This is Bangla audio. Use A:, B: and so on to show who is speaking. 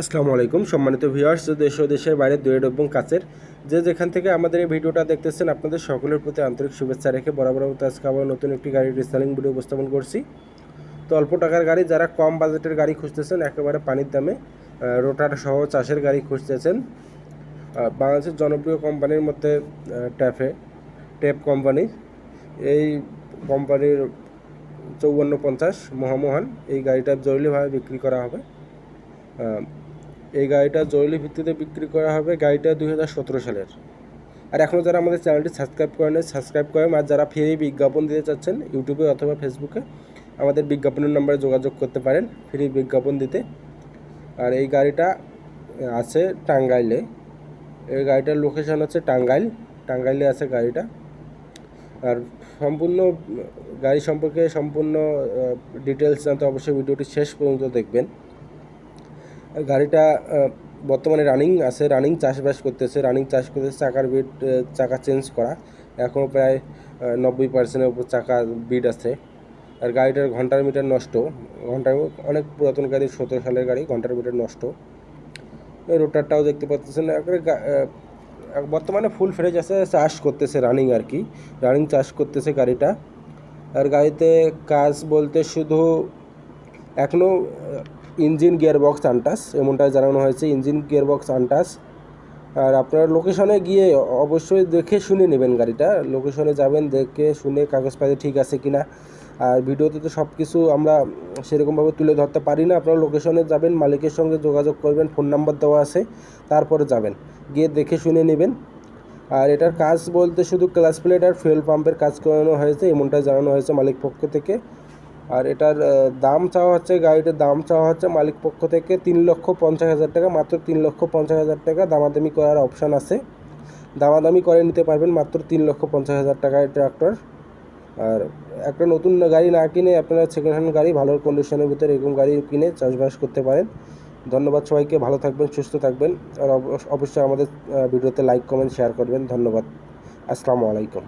A: আসসালামু আলাইকুম। সম্মানিত ভিউয়ার্স, দেশ ও দেশের বাইরে দূরের এবং কাছের যে যেখান থেকে আমাদের এই ভিডিওটা দেখতেছেন, আপনাদের সকলের প্রতি আন্তরিক শুভেচ্ছা রেখে বরাবর মতো আজকে আবার নতুন একটি গাড়ির রিসেলিং ভিডিও উপস্থাপন করছি। তো অল্প টাকার গাড়ি, যারা কম বাজেটের গাড়ি খুঁজতেছেন, একেবারে পানির দামে রোটার সহ চাষের গাড়ি খুঁজতেছেন বাংলাদেশের জনপ্রিয় কোম্পানির মধ্যে ট্যাফে টেপ কোম্পানি এই কোম্পানির চৌবন্ন পঞ্চাশ মহামহান, এই গাড়িটা জরুরিভাবে বিক্রি করা হবে। এই গাড়িটা জরুরি ভিত্তিতে বিক্রি করা হবে গাড়িটা দুই হাজার সতেরো সালের। আর এখনও যারা আমাদের চ্যানেলটি সাবস্ক্রাইব করেন সাবস্ক্রাইব করেন। আর যারা ফ্রি বিজ্ঞাপন দিতে চাচ্ছেন, ইউটিউবে অথবা ফেসবুকে, আমাদের বিজ্ঞাপনের নম্বরে যোগাযোগ করতে পারেন, ফ্রি বিজ্ঞাপন দিতে। আর এই গাড়িটা আছে টাঙ্গাইলে। এই গাড়িটার লোকেশান হচ্ছে টাঙ্গাইল। টাঙ্গাইলে আছে গাড়িটা। আর সম্পূর্ণ, গাড়ি সম্পর্কে সম্পূর্ণ ডিটেলস জানতে অবশ্যই ভিডিওটি শেষ পর্যন্ত দেখবেন। গাড়িটা বর্তমানে রানিং আছে রানিং চাষবাস করতেছে রানিং চাষ করতেছে, চাকার বিট চাকা চেঞ্জ করা। এখনও প্রায় নব্বই পার্সেন্টের উপর চাকা বিট আছে। আর গাড়িটার ঘণ্টার মিটার নষ্ট। ঘণ্টার অনেক পুরাতন গাড়ি, সতেরো সালের গাড়ি, ঘণ্টার মিটার নষ্ট। রোটারটাও দেখতে পাচ্ছেন বর্তমানে ফুল ফ্রেজ আছে, চাষ করতেছে রানিং আর কি। রানিং চাষ করতেছে গাড়িটা। আর গাড়িতে কাজ বলতে শুধু এখনও ইঞ্জিন গিয়ারবক্স আনটাস, এমনটাই জানানো হয়েছে, ইঞ্জিন গিয়ারবক্স আনটাস। আর আপনার লোকেশনে গিয়ে অবশ্যই দেখে শুনে নেবেন গাড়িটা। লোকেশনে যাবেন, দেখে শুনে কাগজপাতি ঠিক আছে কিনা। আর ভিডিওতে তো সব কিছু আমরা সেরকমভাবে তুলে ধরতে পারি না। আপনারা লোকেশনে যাবেন, মালিকের সঙ্গে যোগাযোগ করবেন, ফোন নাম্বার দেওয়া আছে, তারপরে যাবেন। গিয়ে দেখে শুনে নেবেন। আর এটার কাজ বলতে শুধু ক্লাস প্লেট আর ফুয়েল পাম্পের কাজ করানো হয়েছে এমনটা জানানো হয়েছে মালিক পক্ষ থেকে। আর এটার দাম চাওয়া হচ্ছে, গাড়িটার দাম চাওয়া হচ্ছে মালিক পক্ষ থেকে তিন লক্ষ পঞ্চাশ হাজার টাকা, মাত্র তিন লক্ষ পঞ্চাশ হাজার টাকা। দামাদামি করার অপশান আছে। দামাদামি করে নিতে পারবেন মাত্র তিন লক্ষ পঞ্চাশ হাজার টাকায় ট্রাক্টর আর একটা নতুন গাড়ি না কিনে আপনারা সেকেন্ড হ্যান্ড গাড়ি ভালো কন্ডিশনের ভিতরে এরকম গাড়ি কিনে চাষবাস করতে পারেন। ধন্যবাদ সবাইকে, ভালো থাকবেন, সুস্থ থাকবেন। আর অব- অবশ্যই আমাদের ভিডিওতে লাইক কমেন্ট শেয়ার করবেন। ধন্যবাদ। আসসালামু আলাইকুম।